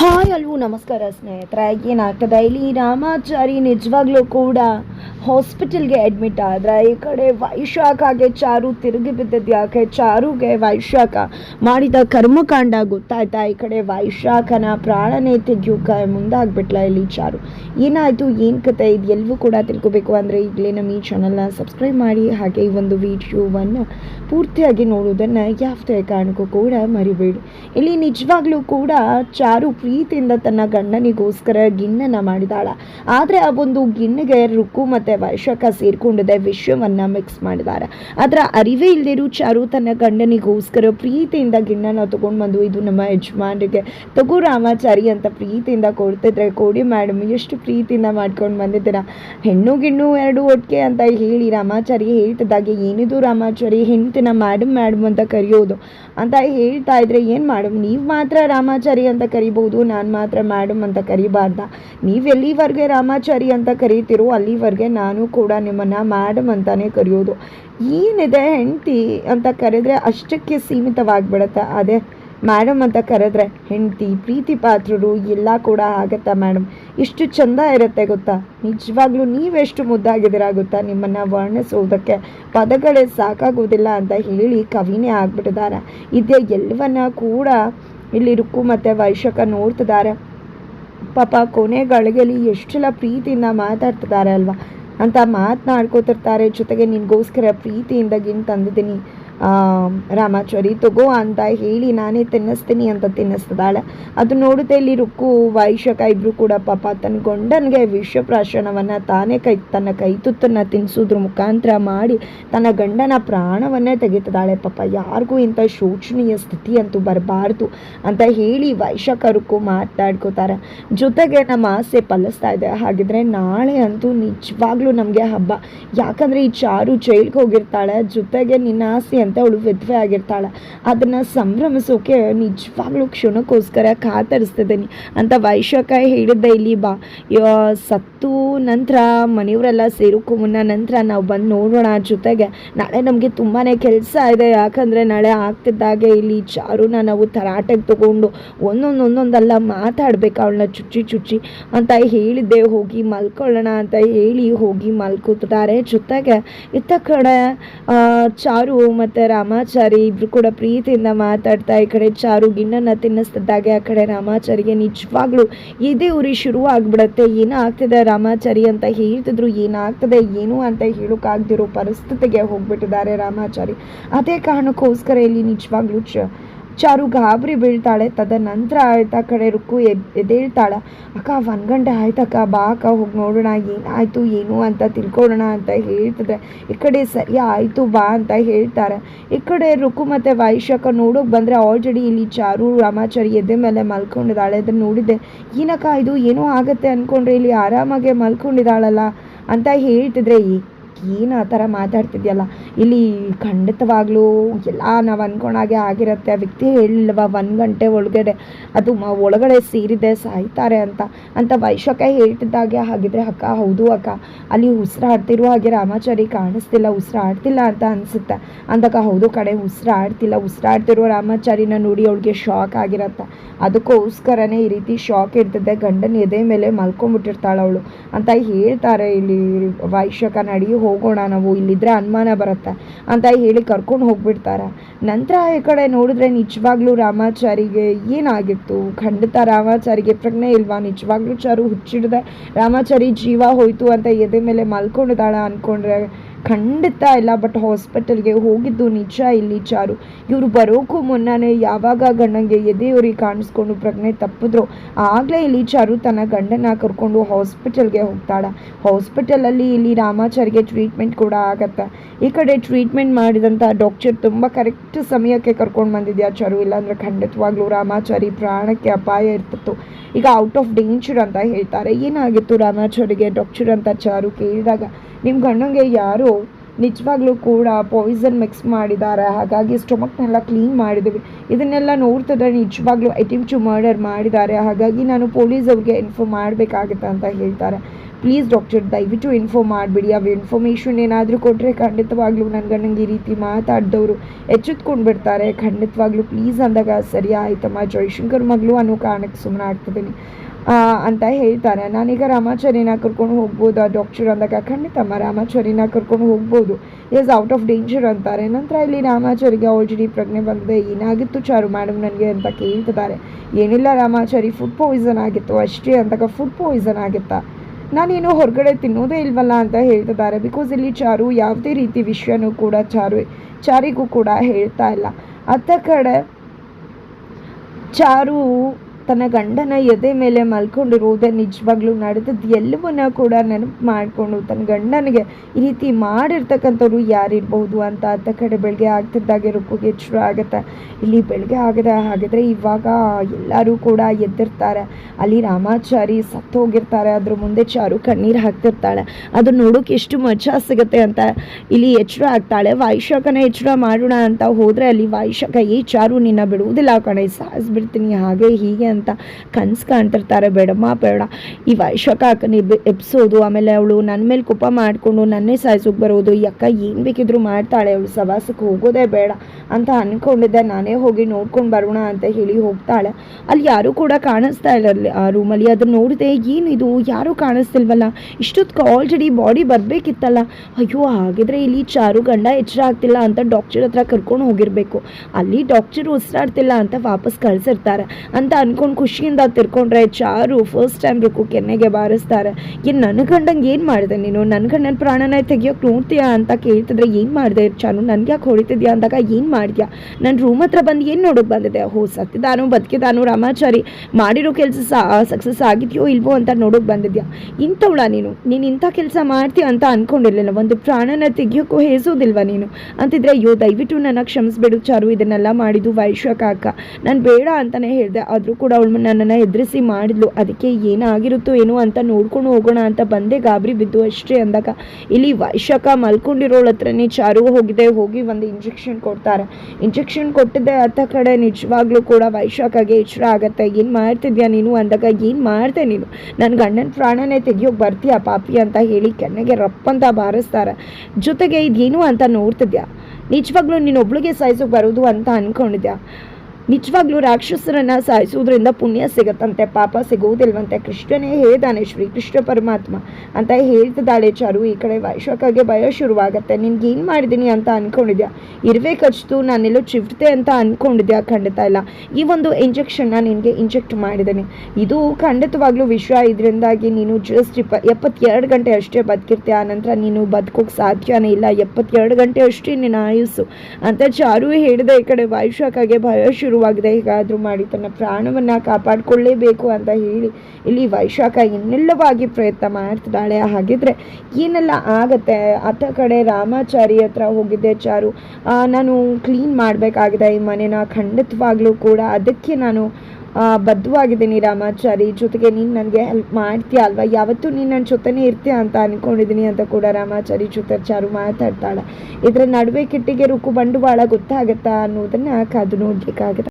Hi ಅಲ್ವೂ, ನಮಸ್ಕಾರ ಸ್ನೇಹಿತರೆ. ಏನಾಗ್ತದೆ? ಇಲ್ಲಿ ರಾಮಾಚಾರಿ ನಿಜವಾಗ್ಲೂ ಕೂಡ ಹಾಸ್ಪಿಟಲ್ಗೆ ಅಡ್ಮಿಟ್ ಆದ್ರೆ ಈ ಕಡೆ ವೈಶಾಖಗೆ ಚಾರು ತಿರುಗಿ ಬಿದ್ದದ್ದು ಯಾಕೆ? ಚಾರುಗೆ ವೈಶಾಖ ಮಾಡಿದ ಕರ್ಮಕಾಂಡ ಗೊತ್ತಾಯ್ತಾ? ಈ ಕಡೆ ವೈಶಾಖನ ಪ್ರಾಣನೇ ತೆಗಿಯೋಕೆ ಮುಂದಾಗ್ಬಿಟ್ಲ ಇಲ್ಲಿ ಚಾರು? ಏನಾಯಿತು? ಏನು ಕತೆ? ಇದು ಎಲ್ಲವೂ ಕೂಡ ತಿಳ್ಕೊಬೇಕು ಅಂದರೆ ಈಗಲೇ ನಮ್ಮ ಈ ಚಾನಲ್ನ ಸಬ್ಸ್ಕ್ರೈಬ್ ಮಾಡಿ, ಹಾಗೆ ಈ ಒಂದು ವಿಡಿಯೋವನ್ನು ಪೂರ್ತಿಯಾಗಿ ನೋಡೋದನ್ನು ಯಾವುದೇ ಕಾರಣಕ್ಕೂ ಕೂಡ ಮರಿಬೇಡಿ. ಇಲ್ಲಿ ನಿಜವಾಗ್ಲೂ ಕೂಡ ಚಾರು ಪ್ರೀತಿಯಿಂದ ತನ್ನ ಗಂಡನಿಗೋಸ್ಕರ ಗಿಣ್ಣನ ಮಾಡಿದಾಳ. ಆದರೆ ಆ ಒಂದು ಗಿಣ್ಣಿಗೆ ರುಕ್ಕು ಮತ್ತು ವೈಶಾಖ ಸೇರಿಕೊಂಡಿದೆ ವಿಷಯವನ್ನು ಮಿಕ್ಸ್ ಮಾಡಿದಾರೆ. ಅದರ ಅರಿವೇ ಇಲ್ದಿರು ಚಾರು ತನ್ನ ಗಂಡನಿಗೋಸ್ಕರ ಪ್ರೀತಿಯಿಂದ ಗಿಣ್ಣನ ತೊಗೊಂಡು ಬಂದು ಇದು ನಮ್ಮ ಯಜಮಾನರಿಗೆ, ತಗೋ ರಾಮಾಚಾರಿ ಅಂತ ಪ್ರೀತಿಯಿಂದ ಕೊಡ್ತಿದ್ರೆ ಕೊಡಿ ಮೇಡಮ್ ಎಷ್ಟು ಪ್ರೀತಿಯಿಂದ ಮಾಡ್ಕೊಂಡು ಬಂದಿದ್ದೀರಾ? ಹೆಣ್ಣು ಗಿಣ್ಣು ಎರಡು ಒಟ್ಟಿಗೆ ಅಂತ ಹೇಳಿ ರಾಮಾಚಾರಿ ಹೇಳ್ತಿದ್ದಾಗೆ, ಏನಿದು ರಾಮಾಚಾರಿ? ಹೆಣ್ತಿನ ಮೇಡಮ್ ಮೇಡಮ್ ಅಂತ ಕರೆಯೋದು. ಅಂತ ಹೇಳ್ತಾ ಇದ್ರೆ, ಏನು ಮೇಡಮ್ ನೀವು ಮಾತ್ರ ರಾಮಾಚಾರಿ ಅಂತ ಕರಿಬೋದು ನಾನು ಮಾತ್ರ ಮ್ಯಾಡಮ್ ಅಂತ ಕರಿಬಾರ್ದ. ನೀವು ಎಲ್ಲಿವರೆಗೆ ರಾಮಾಚಾರಿ ಅಂತ ಕರಿತೀರೋ ಅಲ್ಲಿವರೆಗೆ ನಾನು ಕೂಡ ನಿಮ್ಮನ್ನು ಮ್ಯಾಡಮ್ ಅಂತಲೇ ಕರೆಯೋದು. ಏನಿದೆ ಹೆಂಡ್ತಿ ಅಂತ ಕರೆದ್ರೆ ಅಷ್ಟಕ್ಕೆ ಸೀಮಿತವಾಗಿಬಿಡುತ್ತೆ. ಅದೇ ಮ್ಯಾಡಮ್ ಅಂತ ಕರೆದ್ರೆ ಹೆಂಡತಿ, ಪ್ರೀತಿ ಪಾತ್ರರು ಎಲ್ಲ ಕೂಡ ಆಗತ್ತಾ ಮೇಡಮ್ ಇಷ್ಟು ಚಂದ ಇರುತ್ತೆ ಗೊತ್ತಾ? ನಿಜವಾಗ್ಲೂ ನೀವೆಷ್ಟು ಮುದ್ದಾಗಿದ್ದೀರಾ ಗೊತ್ತಾ ನಿಮ್ಮನ್ನು ವರ್ಣಿಸೋದಕ್ಕೆ? ಪದಗಳೇ ಸಾಕಾಗೋದಿಲ್ಲ ಅಂತ ಹೇಳಿ ಕವಿನೇ ಆಗ್ಬಿಟ್ಟಿದ್ದಾರೆ. ಇದೇ ಎಲ್ಲವನ್ನ ಕೂಡ ಇಲ್ಲಿ ರುಕ್ಕು ಮತ್ತು ವೈಶಕ ನೋಡ್ತಿದ್ದಾರೆ. ಪಾಪ ಕೊನೆ ಗಳಿಗೆಲಿ ಎಷ್ಟೆಲ್ಲ ಪ್ರೀತಿಯಿಂದ ಮಾತಾಡ್ತಿದ್ದಾರೆ ಅಲ್ವಾ? ಅಂತ ಮಾತನಾಡ್ಕೋತಿರ್ತಾರೆ. ಜೊತೆಗೆ ನಿನಗೋಸ್ಕರ ಪ್ರೀತಿಯಿಂದ ಗಿಣ್ ತಂದಿದ್ದೀನಿ. ರಾಮಾಚಾರಿ, ತಗೋ ಅಂತ ಹೇಳಿ ನಾನೇ ತಿನ್ನಿಸ್ತೀನಿ ಅಂತ ತಿನ್ನಿಸ್ತಿದ್ದಾಳೆ. ಅದು ನೋಡುತ್ತೆ ಇಲ್ಲಿ ರುಕ್ಕು, ವೈಶಕ ಇಬ್ರು ಕೂಡ ಪಾಪ ತನ್ನ ಗಂಡನಿಗೆ ವಿಷಪ್ರಾಶನವನ್ನು ತಾನೇ ಕೈ, ತನ್ನ ಕೈ ತುತ್ತನ್ನು ತಿನ್ನಿಸೋದ್ರ ಮುಖಾಂತರ ಮಾಡಿ ತನ್ನ ಗಂಡನ ಪ್ರಾಣವನ್ನೇ ತೆಗಿತಿದ್ದಾಳೆ ಪಾಪ ಯಾರಿಗೂ ಇಂಥ ಶೋಚನೀಯ ಸ್ಥಿತಿ ಅಂತೂ ಬರಬಾರ್ದು ಅಂತ ಹೇಳಿ ವೈಶಕ ರುಕ್ಕು ಮಾತಾಡ್ಕೋತಾರೆ. ಜೊತೆಗೆ ನಮ್ಮ ಆಸೆ ಫಲಿಸ್ತಾ ಇದೆ. ಹಾಗಿದ್ರೆ ನಾಳೆ ಅಂತೂ ನಿಜವಾಗ್ಲೂ ನಮಗೆ ಹಬ್ಬ. ಯಾಕಂದರೆ ಈ ಚಾರು ಜೈಲ್ಗೆ ಹೋಗಿರ್ತಾಳೆ. ಜೊತೆಗೆ ನಿನ್ನ ಆಸೆ ಅಂತ ಅವಳು ವಿಧವೆ ಆಗಿರ್ತಾಳೆ. ಅದನ್ನು ಸಂಭ್ರಮಿಸೋಕೆ ನಿಜವಾಗ್ಲೂ ಕ್ಷಣಕ್ಕೋಸ್ಕರ ಕಾತರಿಸ್ತಿದ್ದೀನಿ. ಅಂತ ವೈಶಾಖ ಹೇಳಿದ್ದೆ ಇಲ್ಲಿ ಬಾ. ಸತ್ತು ನಂತರ ಮನೆಯವರೆಲ್ಲ ಸೇರೋಕ್ಕೂ ಮುನ್ನ ನಂತರ ನಾವು ಬಂದು ನೋಡೋಣ ಜೊತೆಗೆ. ನಾಳೆ ನಮಗೆ ತುಂಬಾ ಕೆಲಸ ಇದೆ. ಯಾಕಂದರೆ ನಾಳೆ ಆಗ್ತಿದ್ದಾಗೆ ಇಲ್ಲಿ ಚಾರುನ ನಾವು ತರಾಟೆಗೆ ತೊಗೊಂಡು ಒಂದೊಂದು ಒಂದೊಂದೆಲ್ಲ ಮಾತಾಡ್ಬೇಕು ಅವಳನ್ನ ಚುಚ್ಚಿ ಚುಚ್ಚಿ ಅಂತ ಹೇಳಿದ್ದೆ. ಹೋಗಿ ಮಲ್ಕೊಳ್ಳೋಣ ಅಂತ ಹೇಳಿ ಹೋಗಿ ಮಲ್ಕೋತಾರೆ ಜೊತೆಗೆ ಇತ್ತ ಕಡೆ ಚಾರು ಮತ್ತು ರಾಮಾಚಾರಿ ಇಬ್ರು ಕೂಡ ಪ್ರೀತಿಯಿಂದ ಮಾತಾಡ್ತಾ ಈ ಕಡೆ ಚಾರು ಗಿಣ್ಣನ್ನು ತಿನ್ನಿಸ್ತಿದ್ದಾಗೆ, ಆ ಕಡೆ ರಾಮಾಚಾರಿಗೆ ನಿಜವಾಗ್ಲೂ ಇದೇ ಉರಿ ಶುರು ಆಗ್ಬಿಡತ್ತೆ. ಏನೋ ಆಗ್ತಿದೆ ರಾಮಾಚಾರಿ ಅಂತ ಹೇಳ್ತಿದ್ರು ಏನಾಗ್ತದೆ ಏನು ಅಂತ ಹೇಳೋಕ್ಕಾಗ್ದಿರೋ ಪರಿಸ್ಥಿತಿಗೆ ಹೋಗ್ಬಿಟ್ಟಿದ್ದಾರೆ ರಾಮಾಚಾರಿ. ಅದೇ ಕಾರಣಕ್ಕೋಸ್ಕರ ಇಲ್ಲಿ ನಿಜವಾಗ್ಲೂ ಚಾರು ಗಾಬರಿ ಬೀಳ್ತಾಳೆ. ತದನಂತರ ಆಯ್ತಾ ಕಡೆ ರುಕ್ಕು ಎದ್ ಎದ್ದೇಳ್ತಾಳೆ. ಅಕ್ಕ, ಒಂದು ಗಂಟೆ ಆಯ್ತಕ್ಕ, ಬಾ ಅಕ್ಕ, ಹೋಗಿ ನೋಡೋಣ. ಏನಾಯಿತು, ಏನು ಅಂತ ತಿಳ್ಕೊಡೋಣ ಅಂತ ಹೇಳ್ತಿದ್ರೆ ಈ ಕಡೆ ಸರಿ ಆಯಿತು, ಬಾ ಅಂತ ಹೇಳ್ತಾರೆ. ಈ ಕಡೆ ರುಕ್ಕು ಮತ್ತು ವೈಶಾಖ ನೋಡೋಕೆ ಬಂದರೆ ಆಲ್ರೆಡಿ ಇಲ್ಲಿ ಚಾರು ರಾಮಾಚಾರಿ ಎದೆ ಮೇಲೆ ಮಲ್ಕೊಂಡಿದ್ದಾಳೆ. ಅದನ್ನು ನೋಡಿದ್ದೆ. ಏನಕ್ಕ ಇದು? ಏನೋ ಆಗುತ್ತೆ ಅಂದ್ಕೊಂಡ್ರೆ ಇಲ್ಲಿ ಆರಾಮಾಗೆ ಮಲ್ಕೊಂಡಿದ್ದಾಳಲ್ಲ? ಅಂತ ಹೇಳ್ತಿದ್ರೆ ಈ ಏನು ಆ ಥರ ಮಾತಾಡ್ತಿದ್ಯಲ್ಲ? ಇಲ್ಲಿ ಖಂಡಿತವಾಗ್ಲೂ ಎಲ್ಲ ನಾವು ಅಂದ್ಕೊಂಡಾಗೆ ಆಗಿರುತ್ತೆ. ಆ ವ್ಯಕ್ತಿ ಹೇಳಿಲ್ವ, ಒಂದು ಗಂಟೆ ಒಳಗಡೆ ಅದು ಮ, ಒಳಗಡೆ ಸೇರಿದೆ, ಸಾಯ್ತಾರೆ ಅಂತ. ಅಂತ ವೈಶಾಖ ಹೇಳ್ತಿದ್ದಾಗೆ. ಹಾಗಿದ್ರೆ, ಅಕ್ಕ, ಹೌದು ಅಕ್ಕ. ಅಲ್ಲಿ ಉಸಿರಾಡ್ತಿರುವ ಹಾಗೆ ರಾಮಾಚಾರಿ ಕಾಣಿಸ್ತಿಲ್ಲ, ಉಸಿರಾಡ್ತಿಲ್ಲ ಅಂತ ಅನಿಸುತ್ತೆ. ಅಂದಾಗ, ಹೌದು ಕಡೆ ಉಸಿರಾಡ್ತಿಲ್ಲ. ಉಸಿರಾಡ್ತಿರೋ ರಾಮಾಚಾರಿನ ನೋಡಿ ಅವಳಿಗೆ ಶಾಕ್ ಆಗಿರತ್ತೆ. ಅದಕ್ಕೋಸ್ಕರನೇ ಈ ರೀತಿ ಶಾಕ್ ಇರ್ತದೆ ಗಂಡನ ಎದೆ ಮೇಲೆ ಮಲ್ಕೊಂಡ್ಬಿಟ್ಟಿರ್ತಾಳೆ ಅವಳು. ಅಂತ ಹೇಳ್ತಾರೆ ಇಲ್ಲಿ ವೈಶಾಖ ನಡಿ ಹೋಗೋಣ, ನಾವು ಇಲ್ಲಿದ್ರೆ ಅನುಮಾನ ಬರುತ್ತೆ ಅಂತ ಹೇಳಿ ಕರ್ಕೊಂಡು ಹೋಗ್ಬಿಡ್ತಾರೆ. ನಂತರ ಈ ಕಡೆ ನೋಡಿದ್ರೆ ನಿಜವಾಗ್ಲೂ ರಾಮಾಚಾರಿಗೆ ಏನಾಗಿತ್ತು? ಖಂಡಿತ ರಾಮಾಚಾರಿಗೆ ಪ್ರಜ್ಞೆ ಇಲ್ವಾ? ನಿಜವಾಗ್ಲೂ ಚಾರು ಹುಚ್ಚಿಡ್ದೆ ರಾಮಾಚಾರಿ ಜೀವ ಹೋಯ್ತು ಅಂತ ಎದೆ ಮೇಲೆ ಮಲ್ಕೊಂಡಿದ್ದಾಳ ಅಂದ್ಕೊಂಡ್ರೆ ಖಂಡಿತ ಇಲ್ಲ ಬಟ್ ಹಾಸ್ಪಿಟಲ್ಗೆ ಹೋಗಿದ್ದು ನಿಜ ಇಲ್ಲಿ ಚಾರು ಇವರು ಬರೋಕ್ಕೂ ಮುನ್ನನೇ ಯಾವಾಗ ಗಂಡಂಗೆ ಎದೆಯವರಿಗೆ ಕಾಣಿಸ್ಕೊಂಡು ಪ್ರಜ್ಞೆ ತಪ್ಪಿದ್ರು, ಆಗಲೇ ಇಲ್ಲಿ ಚಾರು ತನ್ನ ಗಂಡನ ಕರ್ಕೊಂಡು ಹಾಸ್ಪಿಟಲ್ಗೆ ಹೋಗ್ತಾಳೆ. ಹಾಸ್ಪಿಟಲಲ್ಲಿ ಇಲ್ಲಿ ರಾಮಾಚಾರಿಗೆ ಟ್ರೀಟ್ಮೆಂಟ್ ಕೂಡ ಆಗತ್ತೆ. ಈ ಕಡೆ ಟ್ರೀಟ್ಮೆಂಟ್ ಮಾಡಿದಂಥ ಡಾಕ್ಟರ್ ತುಂಬ ಕರೆಕ್ಟ್ ಸಮಯಕ್ಕೆ ಕರ್ಕೊಂಡು ಬಂದಿದ್ಯಾ ಚಾರು ಇಲ್ಲಾಂದ್ರೆ ಖಂಡಿತವಾಗ್ಲೂ ರಾಮಾಚಾರಿ ಪ್ರಾಣಕ್ಕೆ ಅಪಾಯ ಇರ್ತಿತ್ತು. ಈಗ ಔಟ್ ಆಫ್ ಡೇಂಜರ್ ಅಂತ ಹೇಳ್ತಾರೆ. ಏನಾಗಿತ್ತು ರಾಮಾಚಾರಿಗೆ ಡಾಕ್ಟರ್ ಅಂತ ಚಾರು ಕೇಳಿದಾಗ? ನಿಮ್ಮ ಗಂಡನಿಗೆ ಯಾರು ನಿಜವಾಗ್ಲೂ ಕೂಡ ಪಾಯ್ಸನ್ ಮಿಕ್ಸ್ ಮಾಡಿದ್ದಾರೆ. ಹಾಗಾಗಿ ಸ್ಟೊಮಕ್ನೆಲ್ಲ ಕ್ಲೀನ್ ಮಾಡಿದ್ದೀವಿ. ಇದನ್ನೆಲ್ಲ ನೋಡ್ತಿದ್ರೆ ನಿಜವಾಗ್ಲೂ ಅಟೆಂಪ್ಟ್ ಟು ಮರ್ಡರ್ ಮಾಡಿದ್ದಾರೆ. ಹಾಗಾಗಿ ನಾನು ಪೊಲೀಸ್ ಅವ್ರಿಗೆ ಇನ್ಫಾರ್ಮ್ ಮಾಡಬೇಕಾಗುತ್ತೆ ಅಂತ ಹೇಳ್ತಾರೆ. ಪ್ಲೀಸ್ ಡಾಕ್ಟರ್ ದಯವಿಟ್ಟು ಇನ್ಫಾರ್ಮ್ ಮಾಡಿಬಿಡಿ. ಅವ್ರು ಇನ್ಫಾರ್ಮೇಷನ್ ಏನಾದರೂ ಕೊಟ್ಟರೆ ಖಂಡಿತವಾಗ್ಲೂ ನನ್ನ ಗಂಡಂಗೆ ಈ ರೀತಿ ಮಾತಾಡಿದವರು ಎಚ್ಚೆತ್ಕೊಂಡು ಬಿಡ್ತಾರೆ. ಖಂಡಿತವಾಗ್ಲೂ ಪ್ಲೀಸ್ ಅಂದಾಗ ಸರಿ ಆಯಿತಮ್ಮ. ಜಯಶಂಕರ್ ಮಗಳು ಅನ್ನೋ ಕಾರಣಕ್ಕೆ ಸುಮ್ಮನೆ ಆಗ್ತಿದ್ದೀನಿ. ಅಂತ ಹೇಳ್ತಾರೆ. ನಾನೀಗ ರಾಮಾಚಾರ್ಯನ ಕರ್ಕೊಂಡು ಹೋಗ್ಬೋದು ಡಾಕ್ಟರ್ ಅಂದಾಗ? ಖಂಡಿತಮ್ಮ ರಾಮಾಚಾರ್ಯನ ಕರ್ಕೊಂಡು ಹೋಗ್ಬೋದು. ಈಸ್ ಔಟ್ ಆಫ್ ಡೇಂಜರ್ ಅಂತಾರೆ. ನಂತರ ಇಲ್ಲಿ ರಾಮಾಚಾರಿಗೆ ಆಲ್ರೆಡಿ ಪ್ರಜ್ಞೆ ಬಂದಿದೆ. ಏನಾಗಿತ್ತು ಚಾರು ಮೇಡಮ್ ನನಗೆ ಅಂತ ಕೇಳ್ತಿದ್ದಾರೆ. ಏನಿಲ್ಲ ರಾಮಾಚಾರಿ ಫುಡ್ ಪಾಯ್ಸನ್ ಆಗಿತ್ತು ಅಷ್ಟೇ ಅಂದಾಗ ಫುಡ್ ಪಾಯ್ಸನ್ ಆಗಿತ್ತಾ? ನಾನೇನು ಹೊರಗಡೆ ತಿನ್ನೋದೇ ಇಲ್ವಲ್ಲ ಅಂತ ಹೇಳ್ತಿದ್ದಾರೆ. ಬಿಕಾಸ್ ಇಲ್ಲಿ ಚಾರು ಯಾವುದೇ ರೀತಿ ವಿಷಯನೂ ಕೂಡ ಚಾರು, ಚಾರಿಗೂ ಕೂಡ ಹೇಳ್ತಾ ಇಲ್ಲ. ಅತ್ತ ಕಡೆ ಚಾರು ತನ್ನ ಗಂಡನ ಎದೆ ಮೇಲೆ ಮಲ್ಕೊಂಡಿರುವುದೇ ನಿಜವಾಗ್ಲೂ ನಡೆದದ್ದು. ಎಲ್ಲವನ್ನ ಕೂಡ ನೆನಪು ಮಾಡಿಕೊಂಡು ತನ್ನ ಗಂಡನಿಗೆ ಈ ರೀತಿ ಮಾಡಿರ್ತಕ್ಕಂಥವ್ರು ಯಾರಿರ್ಬಹುದು ಅಂತ ಅತ್ತ ಕಡೆ ಬೆಳಗ್ಗೆ ಆಗ್ತಿದ್ದಾಗೆ ರುಕ್ಕುಗೆ ಶುರು ಆಗುತ್ತೆ. ಇಲ್ಲಿ ಬೆಳಗ್ಗೆ ಆಗದೆ ಹಾಗಿದ್ರೆ ಇವಾಗ ಎಲ್ಲರೂ ಕೂಡ ಎದ್ದಿರ್ತಾರೆ. ಅಲ್ಲಿ ರಾಮಾಚಾರಿ ಸತ್ತೋಗಿರ್ತಾರೆ ಅದ್ರ ಮುಂದೆ ಚಾರು ಕಣ್ಣೀರು ಹಾಕ್ತಿರ್ತಾಳೆ. ಅದು ನೋಡೋಕೆ ಎಷ್ಟು ಮಜಾ ಸಿಗುತ್ತೆ ಅಂತ ಇಲ್ಲಿ ಎಚ್ಚರ ಆಗ್ತಾಳೆ. ವೈಶಾಖನ ಎಚ್ಚರ ಮಾಡೋಣ ಅಂತ ಹೋದರೆ ಅಲ್ಲಿ ವೈಶಾಖ ಈ ಚಾರು, ನಿನ್ನ ಬಿಡುವುದಿಲ್ಲ ಕಣೆ, ಸಾಯಿಸ್ಬಿಡ್ತೀನಿ. ಹಾಗೆ ಹೀಗೆ ಅಂತ ಕನ್ಸು ಕಾಣ್ತಿರ್ತಾರೆ. ಬೇಡಮ್ಮ, ಬೇಡ. ಈ ವೈಶಾಖ ಅಕ್ಕನ ಎಬ್ಸೋದು, ಆಮೇಲೆ ಅವಳು ನನ್ನ ಮೇಲೆ ಕೋಪ ಮಾಡಿಕೊಂಡು ನನ್ನೇ ಸಾಯಿಸೋಕೆ ಬರೋದು ಅಕ್ಕ ಏನು ಬೇಕಿದ್ರು ಮಾಡ್ತಾಳೆ, ಅವಳು ಸವಾಸಕ್ಕೆ ಹೋಗೋದೇ ಬೇಡ ಅಂತ ಅಂದ್ಕೊಂಡಿದ್ದೆ ನಾನೇ ಹೋಗಿ ನೋಡ್ಕೊಂಡು ಬರೋಣ ಅಂತ ಹೇಳಿ ಹೋಗ್ತಾಳೆ. ಅಲ್ಲಿ ಯಾರೂ ಕೂಡ ಕಾಣಿಸ್ತಾ ಇಲ್ಲ ಆ ರೂಮಲ್ಲಿ. ಅದನ್ನ ನೋಡಿದೆ ಏನಿದು ಯಾರೂ ಕಾಣಿಸ್ತಿಲ್ವಲ್ಲ? ಇಷ್ಟೊತ್ತಿಗೆ ಆಲ್ರೆಡಿ ಬಾಡಿ ಬರಬೇಕಿತ್ತಲ್ಲ? ಅಯ್ಯೋ, ಹಾಗಿದ್ರೆ ಇಲ್ಲಿ ಚಾರು ಗಂಡ ಎಚ್ಚರ ಆಗ್ತಿಲ್ಲ ಅಂತ ಡಾಕ್ಟರ್ ಹತ್ರ ಕರ್ಕೊಂಡು ಹೋಗಿರಬೇಕು. ಅಲ್ಲಿ ಡಾಕ್ಟರ್ ಉಸಿರಾಡ್ತಿಲ್ಲ ಅಂತ ವಾಪಸ್ ಕಳಿಸಿರ್ತಾರೆ ಅಂತ ಅನ್ಕೊಂಡು ಖುಷಿಯಿಂದ ತಿರ್ಕೊಂಡ್ರೆ ಚಾರು ಫಸ್ಟ್ ಟೈಮ್ ರುಕ್ಕು ಕೆನ್ನೆಗೆ ಬಾರಿಸ್ತಾರೆ. ಏನು ನನ್ನ ಗಂಡಂಗೆ ಏನು ಮಾಡಿದೆ ನೀನು? ನನ್ನ ಗಂಡನ ಪ್ರಾಣನ ತೆಗಿಯೋಕೆ ನೋಡ್ತೀಯಾ ಅಂತ ಕೇಳ್ತಿದ್ರೆ ಏನು ಮಾಡಿದೆ ಚಾನು? ನನಗೆ ಯಾಕೆ ಹೊಡಿತಿದ್ಯಾ ಅಂದಾಗ ಏನು ಮಾಡಿದ್ಯಾ? ನನ್ನ ರೂಮ್ ಹತ್ರ ಬಂದು ಏನು ನೋಡೋಕೆ ಬಂದಿದೆ? ಹೋ, ಸತ್ತಿದಾನು, ಬದುಕಿದಾನು, ರಾಮಾಚಾರಿ, ಮಾಡಿರೋ ಕೆಲಸ ಸಕ್ಸಸ್ ಆಗಿದೆಯೋ ಇಲ್ವೋ ಅಂತ ನೋಡೋಕೆ ಬಂದಿದ್ಯಾ? ಇಂಥವಳ ನೀನು? ನೀನು ಇಂಥ ಕೆಲಸ ಮಾಡ್ತೀಯ ಅಂತ ಅನ್ಕೊಂಡಿರ್ಲಿಲ್ಲ. ಒಂದು ಪ್ರಾಣನ ತೆಗಿಯೋಕ್ಕೂ ಹೇಸೋದಿಲ್ವಾ ನೀನು? ಅಂತಿದ್ರೆ, ಅಯ್ಯೋ, ದಯವಿಟ್ಟು ನನ್ನ ಕ್ಷಮಿಸ್ಬಿಡು ಚಾರು. ಇದನ್ನೆಲ್ಲ ಮಾಡಿದ್ದು ವೈಶ್ವ ಕಾಕ. ನಾನು ಬೇಡ ಅಂತಲೇ ಹೇಳಿದೆ. ಆದರೂ ಕೂಡ ಅವಳು ನನ್ನನ್ನು ಎದುರಿಸಿ ಮಾಡಿದ್ಲು. ಅದಕ್ಕೆ ಏನಾಗಿರುತ್ತೋ ಏನೋ ಅಂತ ನೋಡ್ಕೊಂಡು ಹೋಗೋಣ ಅಂತ ಬಂದೆ. ಗಾಬರಿ ಬಿದ್ದು ಅಷ್ಟೇ ಅಂದಾಗ ಇಲ್ಲಿ ವೈಶಾಖ ಮಲ್ಕೊಂಡಿರೋಳ ಹತ್ರನೇ ಚಾರು ಹೋಗಿದೆ. ಹೋಗಿ ಒಂದು ಇಂಜೆಕ್ಷನ್ ಕೊಡ್ತಾರೆ. ಇಂಜೆಕ್ಷನ್ ಕೊಟ್ಟಿದ್ದೆ ಅತ್ತ ಕಡೆ. ನಿಜವಾಗ್ಲೂ ಕೂಡ ವೈಶಾಖಗೆ ಎಚ್ಚರ ಆಗತ್ತೆ. ಏನು ಮಾಡ್ತಿದ್ಯಾ ನೀನು ಅಂದಾಗ, ಏನು ಮಾಡ್ತೆ ನೀನು? ನನ್ನ ಗಂಡನ ಪ್ರಾಣನೇ ತೆಗಿಯೋಕೆ ಬರ್ತೀಯಾ ಪಾಪಿ ಅಂತ ಹೇಳಿ ಕೆನ್ನೆಗೆ ರಪ್ಪಂತ ಬಾರಿಸ್ತಾರೆ. ಜೊತೆಗೆ ಇದೇನು ಅಂತ ನೋಡ್ತಿದ್ಯಾ? ನಿಜವಾಗ್ಲೂ ನೀನು ಒಬ್ಳಿಗೆ ಸಾಯಿಸೋಕೆ ಬರೋದು ಅಂತ ಅಂದ್ಕೊಂಡಿದ್ಯಾ ನಿಜವಾಗ್ಲೂ ರಾಕ್ಷಸರನ್ನ ಸಾಯಿಸುವುದರಿಂದ ಪುಣ್ಯ ಸಿಗತ್ತಂತೆ, ಪಾಪ ಸಿಗುವುದಿಲ್ವಂತೆ ಕೃಷ್ಣನೇ ಹೇಳಿದಾನೆ ಶ್ರೀ ಕೃಷ್ಣ ಪರಮಾತ್ಮ ಅಂತ ಹೇಳ್ತಿದ್ದಾಳೆ ಚಾರು. ಈ ಕಡೆ ವೈಶಾಖಗೆ ಭಯ ಶುರುವಾಗತ್ತೆ. ನಿನ್ಗೆ ಏನು ಮಾಡಿದ್ದೀನಿ ಅಂತ ಅನ್ಕೊಂಡಿದ್ಯಾ? ಇರುವೆ ಕಚ್ತು, ನಾನೆಲ್ಲೋ ಚಿಫ್ಟೆ ಅಂತ ಅನ್ಕೊಂಡಿದ್ಯಾ? ಖಂಡಿತ ಇಲ್ಲ. ಈ ಒಂದು ಇಂಜೆಕ್ಷನ್ನ ನಿನಗೆ ಇಂಜೆಕ್ಟ್ ಮಾಡಿದ್ದೀನಿ ಇದು ಖಂಡಿತವಾಗ್ಲೂ ವಿಷಯ ಇದರಿಂದಾಗಿ ನೀನು ಜಸ್ಟ್ ಇಪ್ಪ, ಎಪ್ಪತ್ತೆರಡು ಗಂಟೆ ಅಷ್ಟೇ ಬದುಕಿರ್ತೀಯ. ಆನಂತರ ನೀನು ಬದುಕೋಕೆ ಸಾಧ್ಯನೇ ಇಲ್ಲ. ಎಪ್ಪತ್ತೆರಡು ಗಂಟೆ ಅಷ್ಟೇ ನಿನ್ನ ಆಯುಸ್ಸು. ಅಂತ ಚಾರು ಹೇಳಿದೆ ಈ ಕಡೆ ವೈಶಾಖಗೆ ಭಯ ಶುರುವಾಗಿದೆ. ಹೇಗಾದರೂ ಮಾಡಿ ತನ್ನ ಪ್ರಾಣವನ್ನು ಕಾಪಾಡಿಕೊಳ್ಳೇಬೇಕು ಅಂತ ಹೇಳಿ ಇಲ್ಲಿ ವೈಶಾಖ ಇನ್ನೆಲ್ಲವಾಗಿ ಪ್ರಯತ್ನ ಮಾಡ್ತಿದ್ದಾಳೆ. ಹಾಗಿದ್ರೆ ಏನೆಲ್ಲ ಆಗತ್ತೆ? ಆತ ಕಡೆ ರಾಮಾಚಾರಿ ಹತ್ರ ಹೋಗಿದ್ದೆ ಚಾರು. ನಾನು ಕ್ಲೀನ್ ಮಾಡಬೇಕಾಗಿದೆ. ಈ ಮನೆನ ಖಂಡಿತವಾಗ್ಲೂ ಕೂಡ ಅದಕ್ಕೆ ನಾನು ಬದ್ಧವಾಗಿದ್ದೀನಿ ರಾಮಾಚಾರಿ. ಜೊತೆಗೆ ನೀನು ನನಗೆ ಹೆಲ್ಪ್ ಮಾಡ್ತೀಯ ಅಲ್ವಾ? ಯಾವತ್ತೂ ನೀನು ನನ್ನ ಜೊತೆನೇ ಇರ್ತೀಯ ಅಂತ ಅನ್ಕೊಂಡಿದ್ದೀನಿ ಅಂತ ಕೂಡ ರಾಮಾಚಾರಿ ಜೊತೆ ಚಾರು ಮಾತಾಡ್ತಾಳೆ. ಇದರ ನಡುವೆ ಕಿಟ್ಟಿಗೆ ರುಕು ಬಂಡವಾಳ ಗೊತ್ತಾಗತ್ತಾ ಅನ್ನೋದನ್ನು ಕಾದು ನೋಡ್ಬೇಕಾಗುತ್ತೆ